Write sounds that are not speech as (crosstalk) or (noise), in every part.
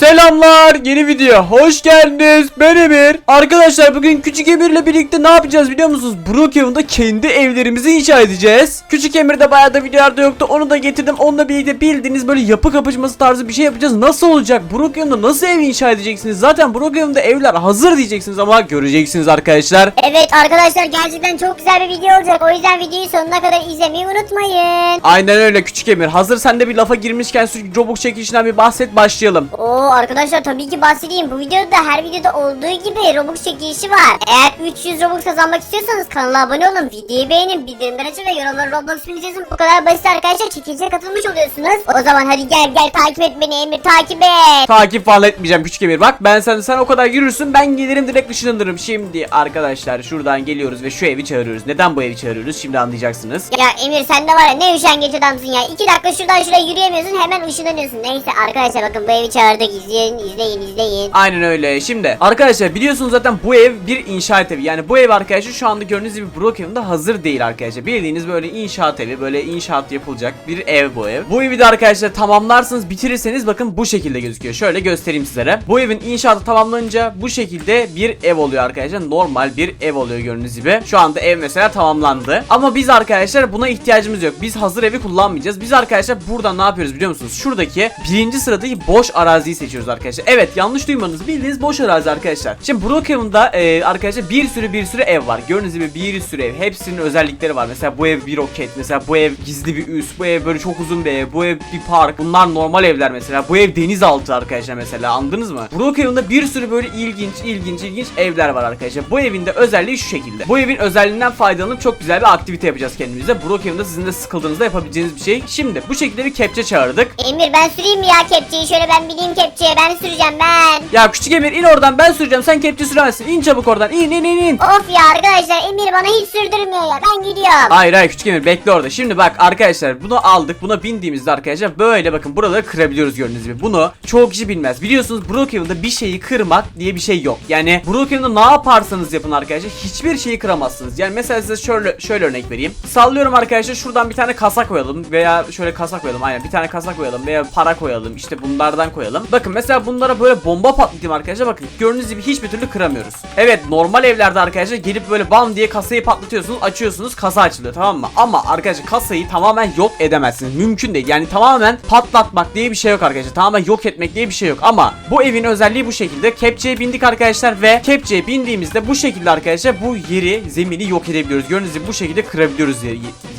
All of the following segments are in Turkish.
Selamlar yeni video. Hoş geldiniz. Ben Emir. Arkadaşlar bugün Küçük Emir'le birlikte ne yapacağız biliyor musunuz? Brookhaven'da kendi evlerimizi inşa edeceğiz. Küçük Emir de bayağı da videolarda yoktu. Onu da getirdim. Onunla birlikte bildiğiniz böyle yapı kapışması tarzı bir şey yapacağız. Nasıl olacak? Brookhaven'da nasıl ev inşa edeceksiniz? Zaten Brookhaven'da evler hazır diyeceksiniz ama göreceksiniz arkadaşlar. Evet arkadaşlar gerçekten çok güzel bir video olacak. O yüzden videoyu sonuna kadar izlemeyi unutmayın. Aynen öyle Küçük Emir. Hazır sen de bir lafa girmişken şu Robux çekilişinden bir bahset başlayalım. Oo arkadaşlar tabii ki bahsedeyim. Bu videoda her videoda olduğu gibi Robux çekilişi var. Eğer 300 Robux kazanmak istiyorsanız kanala abone olun. Videoyu beğenin. Bildirimleri açın ve yorumlara Robux bileceğiz. Bu kadar basit arkadaşlar. Çekilişe katılmış oluyorsunuz. O zaman hadi gel gel takip et beni Emir takip et. Takip falan etmeyeceğim küçük emir. Bak ben sen sen o kadar yürürsün ben gelirim direkt ışınlanırım. Şimdi arkadaşlar şuradan geliyoruz ve şu evi çağırıyoruz. Neden bu evi çağırıyoruz? Şimdi anlayacaksınız. Ya Emir sen de var ya ne üşengeç adamsın ya. İki dakika şuradan şuraya yürüyemiyorsun hemen ışınlanıyorsun. Neyse arkadaşlar bakın bu evi çağırdık. İzleyin izleyin izleyin. Aynen öyle. Şimdi arkadaşlar biliyorsunuz zaten bu ev bir inşaat evi. Yani bu ev arkadaşlar şu anda gördüğünüz gibi Brookhaven'da hazır değil arkadaşlar. Bildiğiniz böyle inşaat evi, böyle inşaat yapılacak bir ev bu ev. Bu evi de arkadaşlar tamamlarsınız, bitirirseniz bakın bu şekilde gözüküyor. Şöyle göstereyim sizlere. Bu evin inşaatı tamamlanınca bu şekilde bir ev oluyor arkadaşlar. Normal bir ev oluyor gördüğünüz gibi. Şu anda ev mesela tamamlandı. Ama biz arkadaşlar buna ihtiyacımız yok. Biz hazır evi kullanmayacağız. Biz arkadaşlar buradan ne yapıyoruz biliyor musunuz? Şuradaki birinci sıradaki boş araziyi arkadaşlar. Evet yanlış duymadınız. Bildiğiniz boş arazi arkadaşlar. Şimdi Brookhaven'da e, arkadaşlar bir sürü bir sürü ev var. Gördüğünüz gibi bir sürü ev. Hepsinin özellikleri var. Mesela bu ev bir roket. Mesela bu ev gizli bir üs. Bu ev böyle çok uzun bir ev. Bu ev bir park. Bunlar normal evler mesela. Bu ev denizaltı arkadaşlar mesela. Anladınız mı? Brookhaven'da bir sürü böyle ilginç ilginç ilginç evler var arkadaşlar. Bu evin de özelliği şu şekilde. Bu evin özelliğinden faydalanıp çok güzel bir aktivite yapacağız kendimize. Brookhaven'da sizin de sıkıldığınızda yapabileceğiniz bir şey. Şimdi bu şekilde bir kepçe çağırdık. Emir ben süreyim ya kepçeyi? Şöyle ben bineyim kepçeye. Ben süreceğim ben. Ya küçük Emir in oradan ben süreceğim. Sen kepçe süremezsin. İn çabuk oradan. İn in in in. Of ya arkadaşlar Emir bana hiç sürdürmüyor ya. Ben gidiyorum. Hayır hayır küçük Emir bekle orada. Şimdi bak arkadaşlar bunu aldık. Buna bindiğimizde arkadaşlar böyle bakın buraları kırabiliyoruz gördüğünüz gibi. Bunu çoğu kişi bilmez. Biliyorsunuz Brookhaven'da bir şeyi kırmak diye bir şey yok. Yani Brookhaven'da ne yaparsanız yapın arkadaşlar hiçbir şeyi kıramazsınız. Yani mesela size şöyle şöyle örnek vereyim. Sallıyorum arkadaşlar şuradan bir tane kasa koyalım veya şöyle kasa koyalım. Aynen bir tane kasa koyalım veya para koyalım. İşte bunlardan koyalım. Bakın mesela bunlara böyle bomba patlatayım arkadaşlar. Bakın gördüğünüz gibi hiçbir türlü kıramıyoruz. Evet normal evlerde arkadaşlar gelip böyle bam diye kasayı patlatıyorsunuz. Açıyorsunuz kasa açılıyor tamam mı? Ama arkadaşlar kasayı tamamen yok edemezsiniz. Mümkün değil. Yani tamamen patlatmak diye bir şey yok arkadaşlar. Tamamen yok etmek diye bir şey yok. Ama bu evin özelliği bu şekilde. Kepçeye bindik arkadaşlar ve kepçeye bindiğimizde bu şekilde arkadaşlar bu yeri zemini yok edebiliyoruz. Gördüğünüz gibi bu şekilde kırabiliyoruz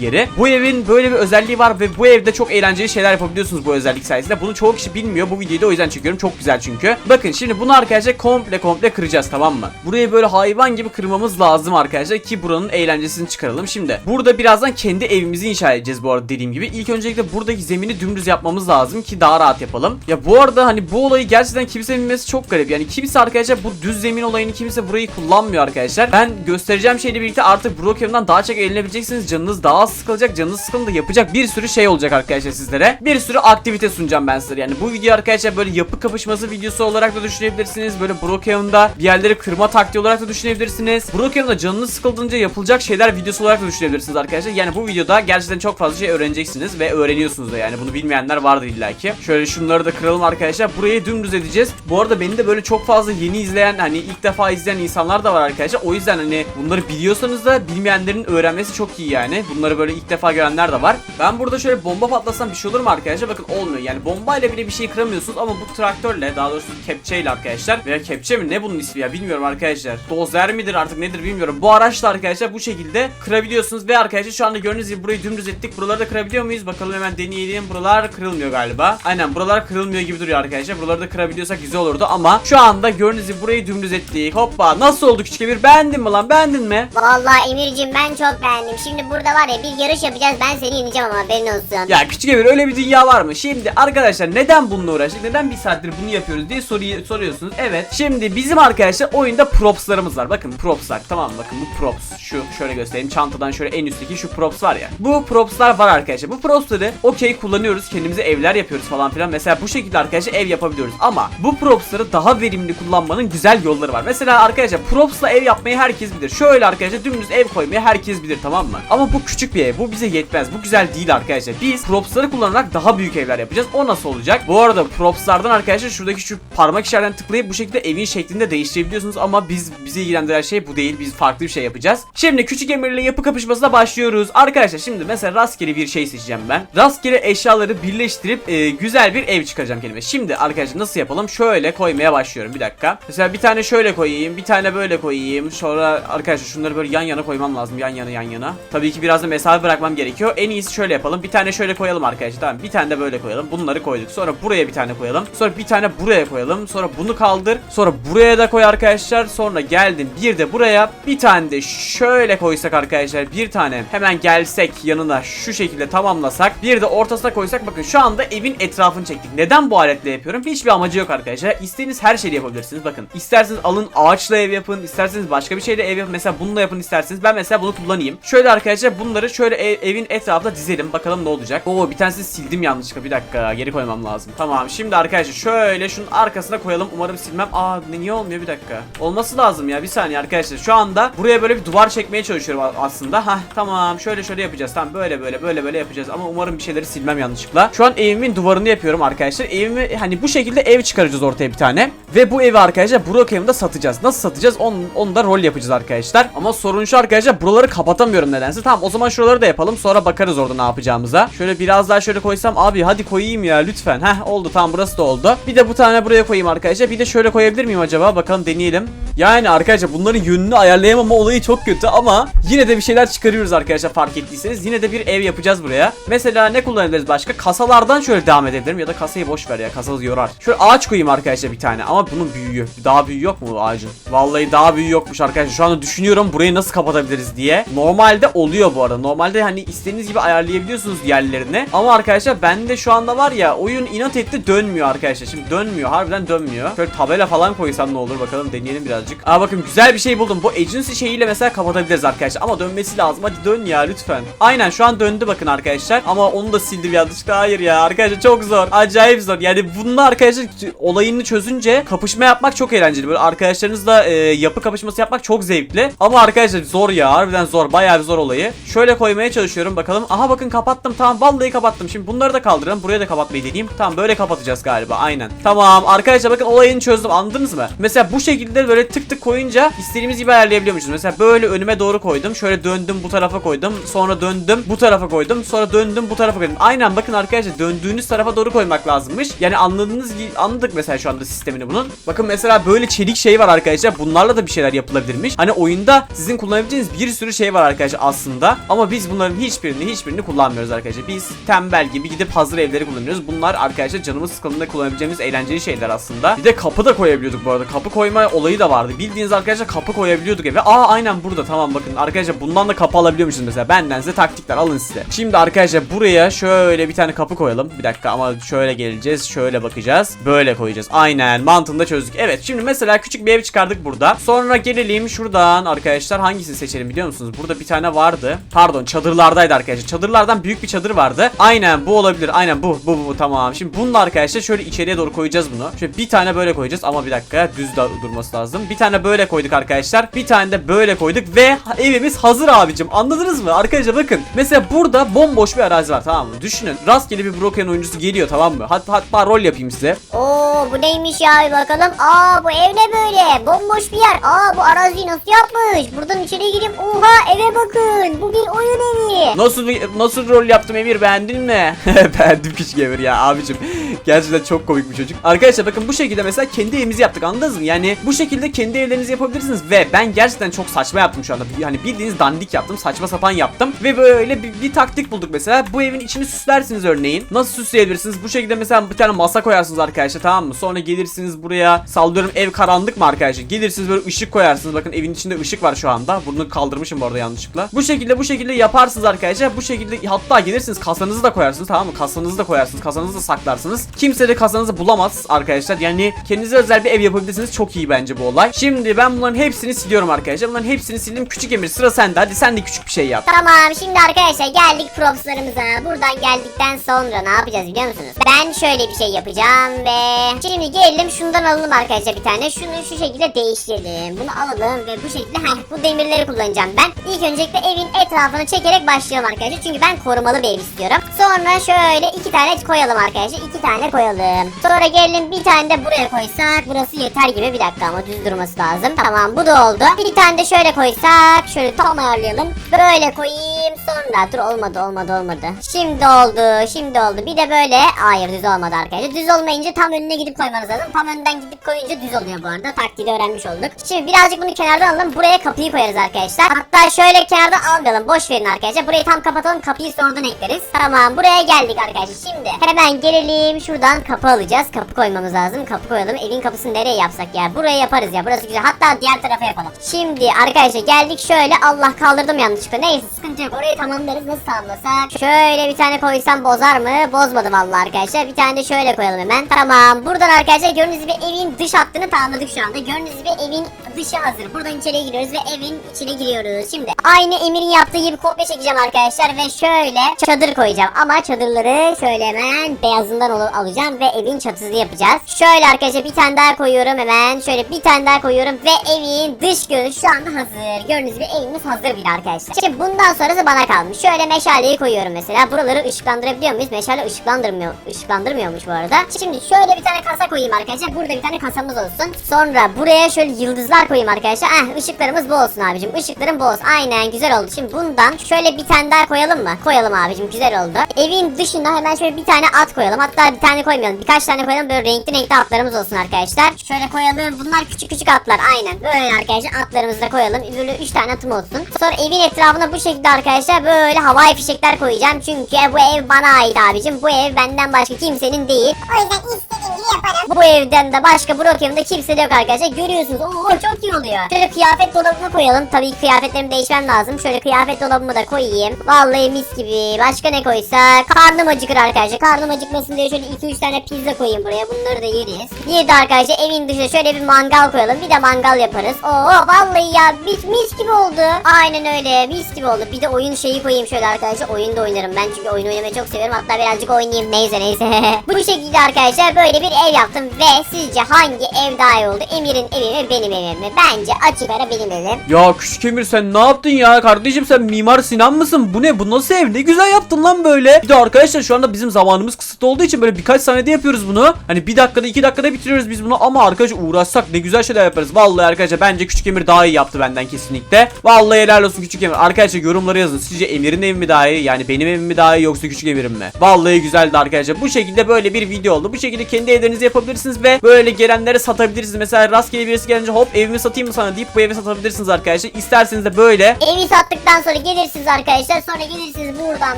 yeri. Bu evin böyle bir özelliği var ve bu evde çok eğlenceli şeyler yapabiliyorsunuz bu özellik sayesinde. Bunu çoğu kişi bilmiyor. Bu videoyu da o yüzden çekiyorum. Çok güzel çünkü. Bakın şimdi bunu arkadaşlar komple komple kıracağız tamam mı? Burayı böyle hayvan gibi kırmamız lazım arkadaşlar ki buranın eğlencesini çıkaralım. Şimdi burada birazdan kendi evimizi inşa edeceğiz bu arada dediğim gibi. İlk öncelikle buradaki zemini dümdüz yapmamız lazım ki daha rahat yapalım. Ya bu arada hani bu olayı gerçekten kimse bilmesi çok garip. Yani kimse arkadaşlar bu düz zemin olayını kimse burayı kullanmıyor arkadaşlar. Ben göstereceğim şeyle birlikte artık Brookhaven'dan daha çok eğlenebileceksiniz. Canınız daha sıkılacak. Canınız sıkıldığında yapacak bir sürü şey olacak arkadaşlar sizlere. Bir sürü aktivite sunacağım ben sizlere. Yani bu video arkadaşlar böyle yapı kapışması videosu olarak da düşünebilirsiniz. Böyle Brookhaven'da bir yerleri kırma taktiği olarak da düşünebilirsiniz. Brookhaven'da canınız sıkıldığınca yapılacak şeyler videosu olarak da düşünebilirsiniz arkadaşlar. Yani bu videoda gerçekten çok fazla şey öğreneceksiniz ve öğreniyorsunuz da yani bunu bilmeyenler vardır illaki. Şöyle şunları da kıralım arkadaşlar. Burayı dümdüz edeceğiz. Bu arada beni de böyle çok fazla yeni izleyen hani ilk defa izleyen insanlar da var arkadaşlar. O yüzden hani bunları biliyorsanız da bilmeyenlerin öğrenmesi çok iyi yani. Bunları böyle ilk defa görenler de var. Ben burada şöyle bomba patlasam bir şey olur mu arkadaşlar? Bakın olmuyor. Yani bombayla bile bir şey kıramıyorsunuz ama bu traktörle daha doğrusu kepçeyle arkadaşlar veya kepçe mi ne bunun ismi ya bilmiyorum arkadaşlar. Dozer midir artık nedir bilmiyorum. Bu araçla arkadaşlar bu şekilde kırabiliyorsunuz ve arkadaşlar şu anda gördüğünüz gibi burayı dümdüz ettik. Buraları da kırabiliyor muyuz? Bakalım hemen deneyelim. Buralar kırılmıyor galiba. Aynen buralar kırılmıyor gibi duruyor arkadaşlar. Buraları da kırabiliyorsak güzel olurdu ama şu anda gördüğünüz gibi burayı dümdüz ettik. Hoppa nasıl oldu küçük bir beğendin mi lan beğendin mi? Vallahi Emir'cim ben çok beğendim. Şimdi burada var ya bir yarış yapacağız. Ben seni yeneceğim ama haberin olsun. Ya küçük Emir öyle bir dünya var mı? Şimdi arkadaşlar neden bununla uğraştık? Neden bir saattir bunu yapıyoruz diye soruyu soruyorsunuz. Evet. Şimdi bizim arkadaşlar oyunda propslarımız var. Bakın propslar. Tamam bakın bu props. Şu şöyle göstereyim. Çantadan şöyle en üstteki şu props var ya. Bu propslar var arkadaşlar. Bu propsları okey kullanıyoruz. Kendimize evler yapıyoruz falan filan. Mesela bu şekilde arkadaşlar ev yapabiliyoruz. Ama bu propsları daha verimli kullanmanın güzel yolları var. Mesela arkadaşlar propsla ev yapmayı herkes bilir. Şöyle arkadaşlar dümdüz ev koymayı herkes bilir tamam mı? Ama bu küçük bir ev. Bu bize yetmez. Bu güzel değil arkadaşlar. Biz propsları kullanarak daha büyük evler yapacağız. O nasıl olacak? Bu arada propslarda Tekrardan arkadaşlar şuradaki şu parmak işaretinden tıklayıp bu şekilde evin şeklinde değiştirebiliyorsunuz ama biz bizi ilgilendiren şey bu değil. Biz farklı bir şey yapacağız. Şimdi küçük emirle yapı kapışmasına başlıyoruz. Arkadaşlar şimdi mesela rastgele bir şey seçeceğim ben. Rastgele eşyaları birleştirip e, güzel bir ev çıkaracağım kelime. Şimdi arkadaşlar nasıl yapalım? Şöyle koymaya başlıyorum. Bir dakika. Mesela bir tane şöyle koyayım, bir tane böyle koyayım. Sonra arkadaşlar şunları böyle yan yana koymam lazım. Yan yana yan yana. Tabii ki biraz da mesafe bırakmam gerekiyor. En iyisi şöyle yapalım. Bir tane şöyle koyalım arkadaşlar. Tamam. Bir tane de böyle koyalım. Bunları koyduk. Sonra buraya bir tane koyalım. Sonra bir tane buraya koyalım. Sonra bunu kaldır. Sonra buraya da koy arkadaşlar. Sonra geldim. Bir de buraya. Bir tane de şöyle koysak arkadaşlar. Bir tane hemen gelsek yanına şu şekilde tamamlasak. Bir de ortasına koysak. Bakın şu anda evin etrafını çektik. Neden bu aletle yapıyorum? Hiçbir amacı yok arkadaşlar. İstediğiniz her şeyi yapabilirsiniz. Bakın. isterseniz alın ağaçla ev yapın. isterseniz başka bir şeyle ev yapın. Mesela bununla yapın isterseniz. Ben mesela bunu kullanayım. Şöyle arkadaşlar bunları şöyle ev- evin etrafında dizelim. Bakalım ne olacak. Oo bir tanesini sildim yanlışlıkla. Bir dakika geri koymam lazım. Tamam şimdi arkadaşlar şöyle şunun arkasına koyalım. Umarım silmem. Aa niye olmuyor bir dakika. Olması lazım ya bir saniye arkadaşlar. Şu anda buraya böyle bir duvar çekmeye çalışıyorum aslında. Hah tamam şöyle şöyle yapacağız. Tamam böyle böyle böyle böyle yapacağız. Ama umarım bir şeyleri silmem yanlışlıkla. Şu an evimin duvarını yapıyorum arkadaşlar. Evimi hani bu şekilde ev çıkaracağız ortaya bir tane. Ve bu evi arkadaşlar Brookhaven'da satacağız. Nasıl satacağız? Onu, onu da rol yapacağız arkadaşlar. Ama sorun şu arkadaşlar buraları kapatamıyorum nedense. Tamam o zaman şuraları da yapalım. Sonra bakarız orada ne yapacağımıza. Şöyle biraz daha şöyle koysam abi hadi koyayım ya lütfen. Heh oldu tamam burası da oldu. Bir de bu tane buraya koyayım arkadaşlar. Bir de şöyle koyabilir miyim acaba? Bakalım deneyelim. Yani arkadaşlar bunların yönünü ayarlayamama olayı çok kötü ama yine de bir şeyler çıkarıyoruz arkadaşlar fark ettiyseniz. Yine de bir ev yapacağız buraya. Mesela ne kullanabiliriz başka? Kasalardan şöyle devam edebilirim ya da kasayı boş ver ya. Kasa yorar. Şöyle ağaç koyayım arkadaşlar bir tane ama bunun büyüğü. Daha büyüğü yok mu ağacın? Vallahi daha büyüğü yokmuş arkadaşlar. Şu anda düşünüyorum burayı nasıl kapatabiliriz diye. Normalde oluyor bu arada. Normalde hani istediğiniz gibi ayarlayabiliyorsunuz yerlerini. Ama arkadaşlar bende şu anda var ya oyun inat etti dönmüyor arkadaşlar. Şimdi dönmüyor. Harbiden dönmüyor. Şöyle tabela falan koysam ne olur bakalım deneyelim birazcık. Aa bakın güzel bir şey buldum. Bu agency şeyiyle mesela kapatabiliriz arkadaşlar. Ama dönmesi lazım. Hadi dön ya lütfen. Aynen şu an döndü bakın arkadaşlar. Ama onu da sildim yanlışlıkla. Hayır ya arkadaşlar çok zor. Acayip zor. Yani bununla arkadaşlar olayını çözünce kapışma yapmak çok eğlenceli. Böyle arkadaşlarınızla e, yapı kapışması yapmak çok zevkli. Ama arkadaşlar zor ya. Harbiden zor. Bayağı bir zor olayı. Şöyle koymaya çalışıyorum bakalım. Aha bakın kapattım. Tamam vallahi kapattım. Şimdi bunları da kaldıralım. Buraya da kapatmayı deneyeyim. Tamam böyle kapatacağız galiba. Aynen. Tamam arkadaşlar bakın olayını çözdüm. Anladınız mı? Mesela bu şekilde böyle tık tık koyunca istediğimiz gibi ayarlayabiliyormuşuz. Mesela böyle önüme doğru koydum. Şöyle döndüm bu tarafa koydum. Sonra döndüm bu tarafa koydum. Sonra döndüm bu tarafa koydum. Aynen bakın arkadaşlar döndüğünüz tarafa doğru koymak lazımmış. Yani anladığınız gibi anladık mesela şu anda sistemini bunun. Bakın mesela böyle çelik şey var arkadaşlar. Bunlarla da bir şeyler yapılabilirmiş. Hani oyunda sizin kullanabileceğiniz bir sürü şey var arkadaşlar aslında. Ama biz bunların hiçbirini hiçbirini kullanmıyoruz arkadaşlar. Biz tembel gibi gidip hazır evleri kullanıyoruz. Bunlar arkadaşlar canımız sıkıldığında kullanabileceğimiz eğlenceli şeyler aslında. Bir de kapı da koyabiliyorduk bu arada. Kapı koyma olayı da vardı. Bildiğiniz arkadaşlar kapı koyabiliyorduk eve. Aa aynen burada tamam bakın arkadaşlar bundan da kapı alabiliyormuşsunuz mesela. Benden size taktikler alın size. Şimdi arkadaşlar buraya şöyle bir tane kapı koyalım. Bir dakika ama şöyle geleceğiz. Şöyle bakacağız. Böyle koyacağız. Aynen mantığında çözdük. Evet şimdi mesela küçük bir ev çıkardık burada. Sonra gelelim şuradan arkadaşlar hangisini seçelim biliyor musunuz? Burada bir tane vardı. Pardon çadırlardaydı arkadaşlar. Çadırlardan büyük bir çadır vardı. Aynen bu olabilir. Aynen bu bu bu, bu tamam. Şimdi bununla arkadaşlar şöyle içeriye doğru koyacağız bunu. Şöyle bir tane böyle koyacağız ama bir dakika düz da durması lazım. Bir tane böyle koyduk arkadaşlar. Bir tane de böyle koyduk ve evimiz hazır abicim. Anladınız mı? Arkadaşlar bakın. Mesela burada bomboş bir arazi var tamam mı? Düşünün. Rastgele bir Broken oyuncusu geliyor tamam mı? Hat hatta rol yapayım size. Oo bu neymiş ya bir bakalım. Aa bu ev ne böyle? Bomboş bir yer. Aa bu araziyi nasıl yapmış? Buradan içeri gireyim. Oha eve bakın. Bu bir oyun evi. Nasıl nasıl rol yaptım Emir beğendin mi? (laughs) Beğendim küçük Emir ya abicim. Gerçekten çok komik bir çocuk. Arkadaşlar bakın bu şekilde mesela kendi evimizi yaptık anladınız mı? Yani bu şekilde kendi evlerinizi yapabilirsiniz ve ben gerçekten çok saçma yaptım şu anda. Yani bildiğiniz dandik yaptım, saçma sapan yaptım ve böyle bir, bir taktik bulduk mesela. Bu evin içini süslersiniz örneğin. Nasıl süsleyebilirsiniz? Bu şekilde mesela bir tane masa koyarsınız arkadaşlar tamam mı? Sonra gelirsiniz buraya sallıyorum ev karanlık mı arkadaşlar? Gelirsiniz böyle ışık koyarsınız. Bakın evin içinde ışık var şu anda. Bunu kaldırmışım bu arada yanlışlıkla. Bu şekilde bu şekilde yaparsınız arkadaşlar. Bu şekilde hatta gelirsiniz kasanızı da koyarsınız tamam mı? Kasanızı da koyarsınız. Kasanızı da saklarsınız. Kimse de kasanızı bulamaz arkadaşlar. Yani kendinize özel bir ev yapabilirsiniz. Çok iyi bence bu olay. Şimdi ben bunların hepsini siliyorum arkadaşlar. Bunların hepsini sildim. Küçük Emir sıra sende. Hadi sen de küçük bir şey yap. Tamam şimdi arkadaşlar geldik propslarımıza. Buradan geldikten sonra ne yapacağız biliyor musunuz? Ben şöyle bir şey yapacağım ve şimdi gelelim şundan alalım arkadaşlar bir tane. Şunu şu şekilde değiştirelim. Bunu alalım ve bu şekilde heh, bu demirleri kullanacağım ben. İlk öncelikle evin etrafını çekerek başlayalım arkadaşlar. Çünkü ben korumalı bir ev istiyorum. Sonra şöyle iki tane koyalım arkadaşlar. İki tane tane koyalım. Sonra gelelim bir tane de buraya koysak. Burası yeter gibi bir dakika ama düz durması lazım. Tamam bu da oldu. Bir tane de şöyle koysak. Şöyle tam ayarlayalım. Böyle koyayım. Sonra dur olmadı olmadı olmadı. Şimdi oldu. Şimdi oldu. Bir de böyle. Hayır düz olmadı arkadaşlar. Düz olmayınca tam önüne gidip koymanız lazım. Tam önden gidip koyunca düz oluyor bu arada. Taktiği öğrenmiş olduk. Şimdi birazcık bunu kenardan alalım. Buraya kapıyı koyarız arkadaşlar. Hatta şöyle kenardan almayalım. Boş verin arkadaşlar. Burayı tam kapatalım. Kapıyı sonradan ekleriz. Tamam buraya geldik arkadaşlar. Şimdi hemen gelelim. Şuradan kapı alacağız. Kapı koymamız lazım. Kapı koyalım. Evin kapısını nereye yapsak ya? Buraya yaparız ya. Burası güzel. Hatta diğer tarafa yapalım. Şimdi arkadaşlar geldik şöyle. Allah kaldırdım yanlışlıkla. Neyse sıkıntı yok. Orayı tamamlarız. Nasıl tamamlasak? Şöyle bir tane koysam bozar mı? Bozmadı vallahi arkadaşlar. Bir tane de şöyle koyalım hemen. Tamam. Buradan arkadaşlar gördüğünüz gibi evin dış hattını tamamladık şu anda. Gördüğünüz gibi evin dışı hazır. Buradan içeriye giriyoruz ve evin içine giriyoruz. Şimdi aynı Emir'in yaptığı gibi kopya çekeceğim arkadaşlar ve şöyle çadır koyacağım. Ama çadırları şöyle hemen beyazından al- alacağım ve evin çatısını yapacağız. Şöyle arkadaşlar bir tane daha koyuyorum hemen. Şöyle bir tane daha koyuyorum ve evin dış görünüşü şu anda hazır. Gördüğünüz gibi evimiz hazır bile arkadaşlar. Şimdi bundan sonrası bana kalmış. Şöyle meşaleyi koyuyorum mesela. Buraları ışıklandırabiliyor muyuz? Meşale ışıklandırmıyor. ışıklandırmıyormuş bu arada. Şimdi şöyle bir tane kasa koyayım arkadaşlar. Burada bir tane kasamız olsun. Sonra buraya şöyle yıldızlar koyayım arkadaşlar. Eh ışıklarımız bu olsun abicim. Işıklarım bu olsun. Aynen güzel oldu. Şimdi bundan şöyle bir tane daha koyalım mı? Koyalım abicim güzel oldu. Evin dışına hemen şöyle bir tane at koyalım. Hatta bir tane koymayalım. Birkaç tane koyalım. Böyle renkli renkli atlarımız olsun arkadaşlar. Şöyle koyalım. Bunlar küçük küçük atlar. Aynen. Böyle arkadaşlar atlarımızı da koyalım. Böyle 3 tane atım olsun. Sonra evin etrafına bu şekilde arkadaşlar böyle havai fişekler koyacağım. Çünkü bu ev bana ait abicim. Bu ev benden başka kimsenin değil. O yüzden istediğim gibi yaparım. Bu evden de başka Brookhaven'da kimse de yok arkadaşlar. Görüyorsunuz. Oo çok iyi oluyor. Şöyle kıyafet dolabını koyalım. Tabii kıyafetlerimi değişmem lazım. Şöyle kıyafet dolabımı da koyayım. Vallahi mis gibi. Başka ne koysak? Karnım acıkır arkadaşlar. Karnım acıkmasın diye şöyle 2-3 tane pizza koyayım buraya. Bunları da yeriz. Bir de arkadaşlar evin dışına şöyle bir mangal koyalım. Bir de mangal yaparız. Oo vallahi ya mis, mis gibi oldu. Aynen öyle. Mis gibi oldu. Bir de oyun şeyi koyayım şöyle arkadaşlar. Oyun da oynarım ben çünkü oyun oynamayı çok seviyorum. Hatta birazcık oynayayım. Neyse neyse. (laughs) Bu şekilde arkadaşlar böyle bir ev yaptım ve sizce hangi ev daha iyi oldu? Emir'in evi mi benim evim mi? Bence açık ara benim evim. Ya küçük Emir sen ne yaptın ya? Kardeşim sen Mimar Sinan mısın? Bu ne? Bu nasıl ev? Ne güzel yaptın lan böyle. Bir de arkadaşlar şu anda bizim zamanımız kısıtlı olduğu için böyle birkaç saniyede yapıyoruz bunu. Hani bir dakikada iki dakikada bitiriyoruz biz bunu ama arkadaşlar uğraşsak ne güzel şeyler yaparız. Vallahi arkadaşlar bence küçük Emir daha iyi yaptı benden kesinlikle. Vallahi helal olsun küçük Emir. Arkadaşlar yorumlara yazın. Sizce Emir'in evi mi daha iyi? Yani benim evim mi daha iyi yoksa küçük Emir'in mi? Vallahi güzeldi arkadaşlar. Bu şekilde böyle bir video oldu. Bu şekilde kendi evlerinizi yapabilirsiniz ve böyle gelenlere satabilirsiniz. Mesela rastgele birisi gelince hop evimi satayım mı sana deyip bu evi satabilirsiniz arkadaşlar. İsterseniz de böyle Evi sattıktan sonra gelirsiniz arkadaşlar. Sonra gelirsiniz buradan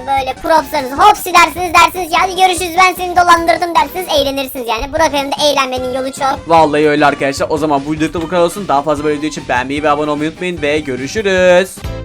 böyle propslarınızı hopsi dersiniz dersiniz. Ya hadi görüşürüz ben seni dolandırdım dersiniz. Eğlenirsiniz yani. Burak evinde eğlenmenin yolu çok. Vallahi öyle arkadaşlar. O zaman bu videoda bu kadar olsun. Daha fazla böyle video için beğenmeyi ve abone olmayı unutmayın ve görüşürüz.